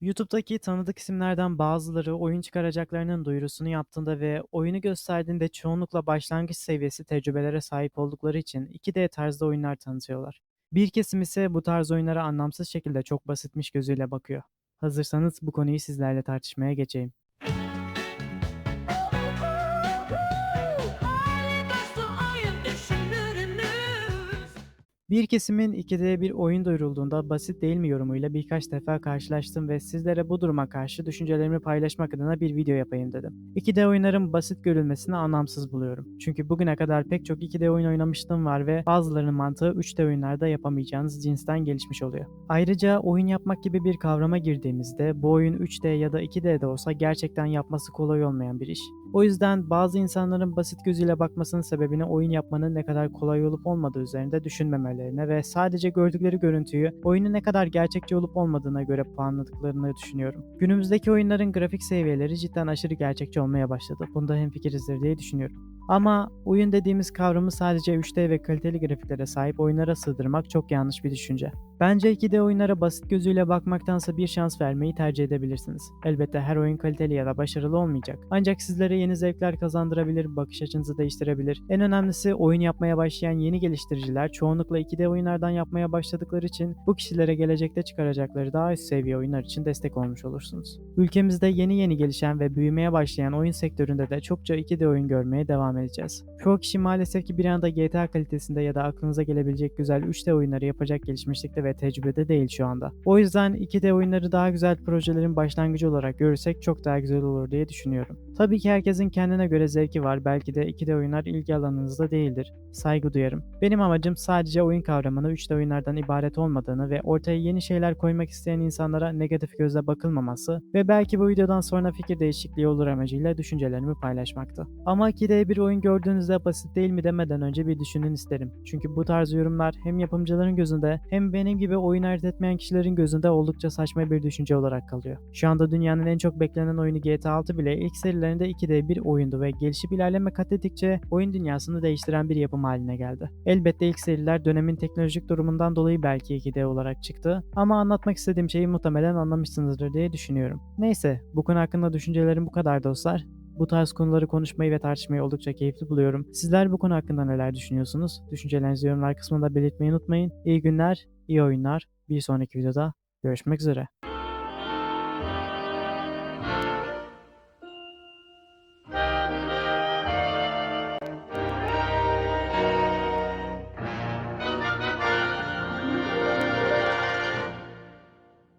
YouTube'daki tanıdık isimlerden bazıları oyun çıkaracaklarının duyurusunu yaptığında ve oyunu gösterdiğinde çoğunlukla başlangıç seviyesi tecrübelere sahip oldukları için 2D tarzda oyunlar tanıtıyorlar. Bir kesim ise bu tarz oyunlara anlamsız şekilde çok basitmiş gözüyle bakıyor. Hazırsanız bu konuyu sizlerle tartışmaya geçeyim. Bir kesimin 2D bir oyun duyurulduğunda basit değil mi yorumuyla birkaç defa karşılaştım ve sizlere bu duruma karşı düşüncelerimi paylaşmak adına bir video yapayım dedim. 2D oyunların basit görülmesini anlamsız buluyorum. Çünkü bugüne kadar pek çok 2D oyun oynamıştım var ve bazılarının mantığı 3D oyunlarda yapamayacağınız cinsten gelişmiş oluyor. Ayrıca oyun yapmak gibi bir kavrama girdiğimizde bu oyun 3D ya da 2D'de olsa gerçekten yapması kolay olmayan bir iş. O yüzden bazı insanların basit gözüyle bakmasının sebebini oyun yapmanın ne kadar kolay olup olmadığı üzerinde düşünmemelerine ve sadece gördükleri görüntüyü oyunun ne kadar gerçekçi olup olmadığına göre puanladıklarını düşünüyorum. Günümüzdeki oyunların grafik seviyeleri cidden aşırı gerçekçi olmaya başladı. Bunda hemfikirizdir diye düşünüyorum. Ama oyun dediğimiz kavramı sadece 3D ve kaliteli grafiklere sahip oyunlara sığdırmak çok yanlış bir düşünce. Bence 2D oyunlara basit gözüyle bakmaktansa bir şans vermeyi tercih edebilirsiniz. Elbette her oyun kaliteli ya da başarılı olmayacak. Ancak sizlere yeni zevkler kazandırabilir, bakış açınızı değiştirebilir. En önemlisi oyun yapmaya başlayan yeni geliştiriciler çoğunlukla 2D oyunlardan yapmaya başladıkları için bu kişilere gelecekte çıkaracakları daha üst seviye oyunlar için destek olmuş olursunuz. Ülkemizde yeni yeni gelişen ve büyümeye başlayan oyun sektöründe de çokça 2D oyun görmeye devam edeceğiz. Çoğu kişi maalesef ki bir anda GTA kalitesinde ya da aklınıza gelebilecek güzel 3D oyunları yapacak gelişmişlikte ve tecrübede değil şu anda. O yüzden 2D oyunları daha güzel projelerin başlangıcı olarak görürsek çok daha güzel olur diye düşünüyorum. Tabii ki herkesin kendine göre zevki var. Belki de 2D oyunlar ilgi alanınızda değildir. Saygı duyarım. Benim amacım sadece oyun kavramını 3D oyunlardan ibaret olmadığını ve ortaya yeni şeyler koymak isteyen insanlara negatif gözle bakılmaması ve belki bu videodan sonra fikir değişikliği olur amacıyla düşüncelerimi paylaşmaktı. Ama 2D bir oyun gördüğünüzde basit değil mi demeden önce bir düşünün isterim. Çünkü bu tarz yorumlar hem yapımcıların gözünde hem benim gibi oyun ayırt etmeyen kişilerin gözünde oldukça saçma bir düşünce olarak kalıyor. Şu anda dünyanın en çok beklenen oyunu GTA 6 bile ilk serilerinde 2D bir oyundu ve gelişip ilerleme kat ettikçe oyun dünyasını değiştiren bir yapım haline geldi. Elbette ilk seriler dönemin teknolojik durumundan dolayı belki 2D olarak çıktı ama anlatmak istediğim şeyi muhtemelen anlamışsınızdır diye düşünüyorum. Neyse bu konu hakkında düşüncelerim bu kadar dostlar. Bu tarz konuları konuşmayı ve tartışmayı oldukça keyifli buluyorum. Sizler bu konu hakkında neler düşünüyorsunuz? Düşüncelerinizi yorumlar kısmında belirtmeyi unutmayın. İyi günler, iyi oyunlar. Bir sonraki videoda görüşmek üzere.